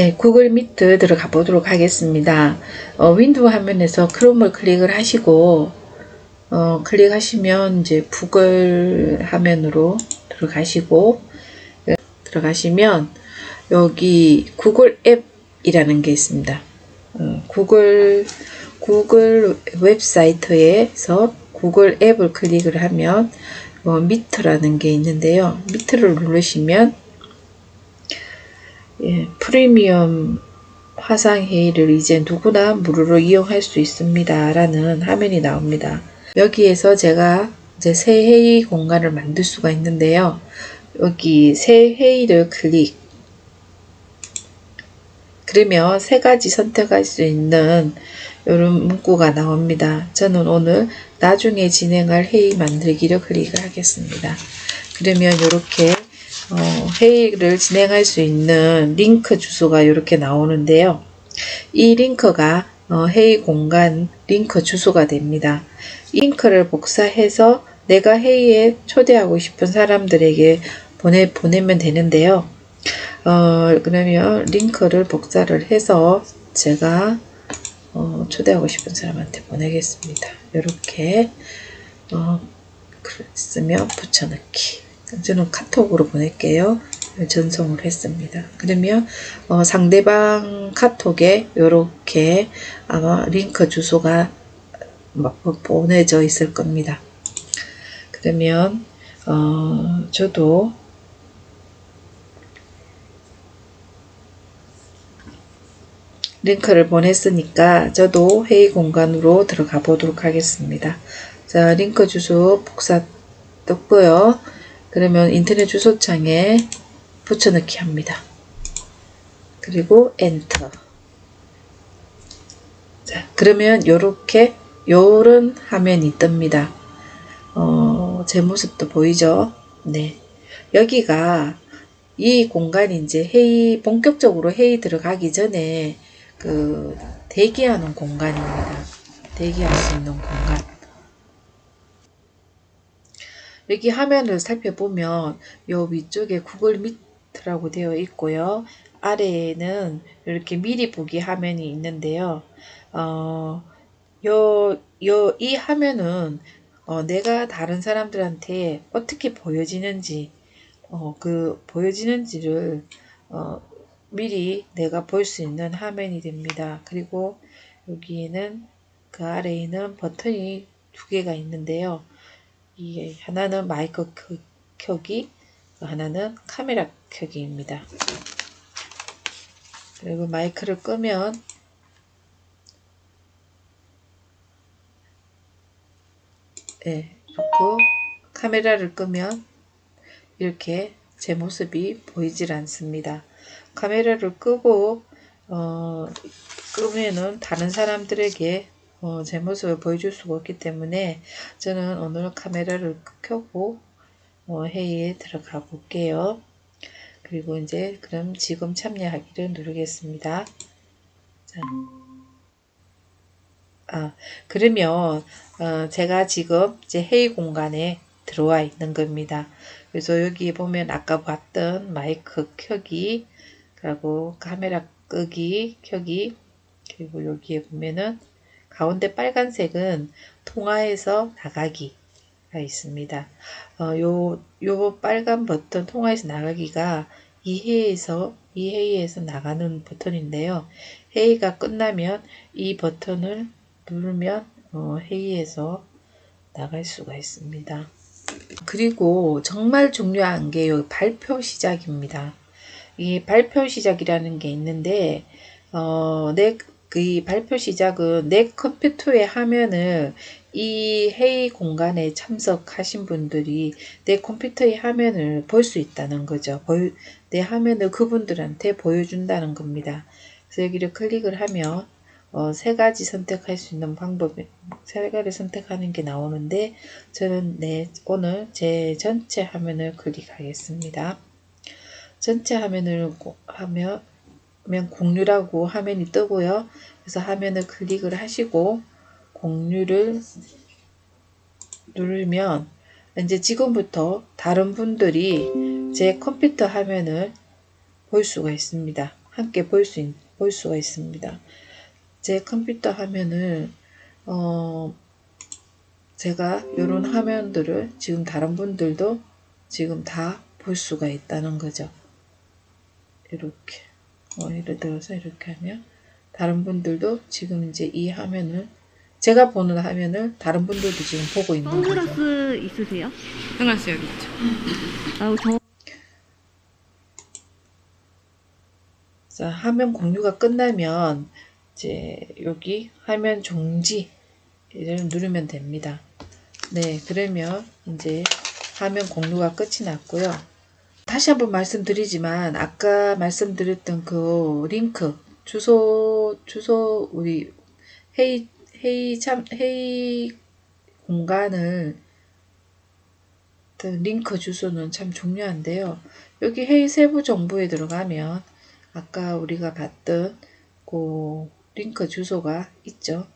네, 구글 미트 들어가 보도록 하겠습니다. 어, 윈도우 화면에서 크롬을 클릭을 하시고 어, 클릭하시면 이제 구글 화면으로 들어가시고 예, 들어가시면 여기 구글 앱이라는 게 있습니다. 어, 구글 구글 웹사이트에서 구글 앱을 클릭을 하면 어, 미트라는 게 있는데요. 미트를 누르시면 예, 프리미엄 화상 회의를 이제 누구나 무료로 이용할 수 있습니다. 라는 화면이 나옵니다. 여기에서 제가 이제 새 회의 공간을 만들 수가 있는데요. 여기 새 회의를 클릭. 그러면 세 가지 선택할 수 있는 이런 문구가 나옵니다. 저는 오늘 나중에 진행할 회의 만들기를 클릭을 하겠습니다. 그러면 이렇게 어, 회의를 진행할 수 있는 링크 주소가 이렇게 나오는데요. 이 링크가 어, 회의 공간 링크 주소가 됩니다. 이 링크를 복사해서 내가 회의에 초대하고 싶은 사람들에게 보내, 보내면 되는데요. 어, 그러면 링크를 복사를 해서 제가 어, 초대하고 싶은 사람한테 보내겠습니다. 이렇게 어, 쓰면 붙여넣기. 저는 카톡으로 보낼게요. 전송을 했습니다. 그러면 어, 상대방 카톡에 이렇게 아마 링크 주소가 보내져 있을 겁니다. 그러면 어, 저도 링크를 보냈으니까 저도 회의 공간으로 들어가 보도록 하겠습니다. 자, 링크 주소 복사 떴고요. 그러면 인터넷 주소창에 붙여넣기 합니다. 그리고 엔터. 자, 그러면 요렇게 요런 화면이 뜹니다. 어, 제 모습도 보이죠? 네. 여기가 이 공간이 이제 회의, 본격적으로 회의 들어가기 전에 그 대기하는 공간입니다. 대기할 수 있는 공간. 여기 화면을 살펴보면 요 위쪽에 구글 미트 라고 되어 있고요. 아래에는 이렇게 미리 보기 화면이 있는데요. 어, 요, 요, 이 화면은 어, 내가 다른 사람들한테 어떻게 보여지는지, 어, 그, 보여지는지를, 어, 미리 내가 볼 수 있는 화면이 됩니다. 그리고 여기에는 그 아래에는 버튼이 두 개가 있는데요. 이 하나는 마이크 켜기, 하나는 카메라 켜기입니다. 그리고 마이크를 끄면 네, 좋고 카메라를 끄면 이렇게 제 모습이 보이질 않습니다. 카메라를 끄고 어, 끄면은 다른 사람들에게 어, 제 모습을 보여줄 수가 없기 때문에 저는 오늘 카메라를 켜고 어, 회의에 들어가 볼게요. 그리고 이제 그럼 지금 참여하기를 누르겠습니다. 자. 아, 그러면 어, 제가 지금 이제 회의 공간에 들어와 있는 겁니다. 그래서 여기 보면 아까 봤던 마이크 켜기, 그리고 카메라 끄기, 켜기, 그리고 여기에 보면은 가운데 빨간색은 통화에서 나가기가 있습니다. 어, 요, 요 빨간 버튼 통화에서 나가기가 이 회의에서 이 회의에서 나가는 버튼인데요. 회의가 끝나면 이 버튼을 누르면 어, 회의에서 나갈 수가 있습니다. 그리고 정말 중요한 게 요 발표 시작입니다. 이 발표 시작이라는 게 있는데 어, 내 그 발표 시작은 내 컴퓨터의 화면을 이 회의 공간에 참석하신 분들이 내 컴퓨터의 화면을 볼 수 있다는 거죠. 내 화면을 그분들한테 보여준다는 겁니다. 그래서 여기를 클릭을 하면 어, 세 가지 선택할 수 있는 방법이 세 가지 선택하는 게 나오는데 저는 내 오늘 제 전체 화면을 클릭하겠습니다. 전체 화면을 하면 공유라고 화면이 뜨고요. 그래서 화면을 클릭을 하시고 공유를 누르면 이제 지금부터 다른 분들이 제 컴퓨터 화면을 볼 수가 있습니다. 함께 볼 수, 있- 볼 수가 있습니다. 제 컴퓨터 화면을, 어, 제가 이런 화면들을 지금 다른 분들도 지금 다 볼 수가 있다는 거죠. 이렇게. 어, 예를 들어서 이렇게 하면 다른 분들도 지금 이제 이 화면을 제가 보는 화면을 다른 분들도 지금 보고 있는 거죠. 선글라스 있으세요? 선글라스 여기 있죠. 아, 저 자, 화면 공유가 끝나면 이제 여기 화면 종지를 누르면 됩니다. 네, 그러면 이제 화면 공유가 끝이 났고요. 다시 한번 말씀드리지만 아까 말씀드렸던 그 링크 주소 주소 우리 회의 회의 참 회의 공간을 그 링크 주소는 참 중요한데요. 여기 회의 세부 정보에 들어가면 아까 우리가 봤던 그 링크 주소가 있죠.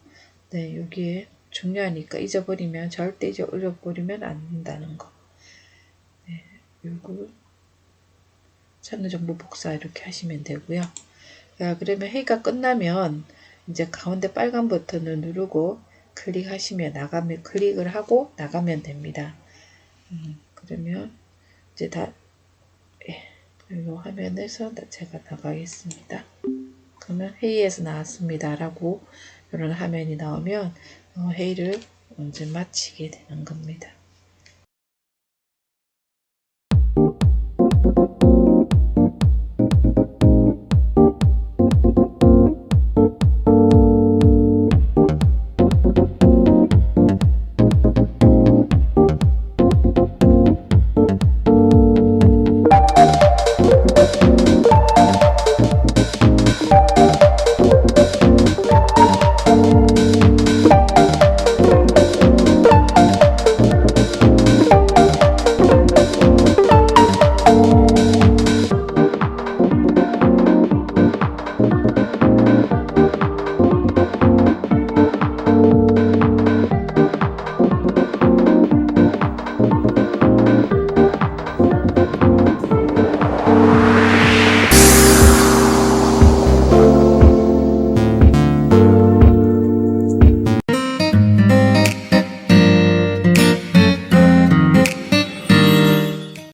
네, 여기에 중요하니까 잊어버리면 절대 잊어버리면 안 된다는 거. 네, 요거 찾는 정보 복사 이렇게 하시면 되고요. 자, 그러면 회의가 끝나면 이제 가운데 빨간 버튼을 누르고 클릭하시면 나가면 클릭을 하고 나가면 됩니다. 음, 그러면 이제 다 예, 이 화면에서 나- 제가 나가겠습니다. 그러면 회의에서 나왔습니다라고 이런 화면이 나오면 어, 회의를 언제 마치게 되는 겁니다.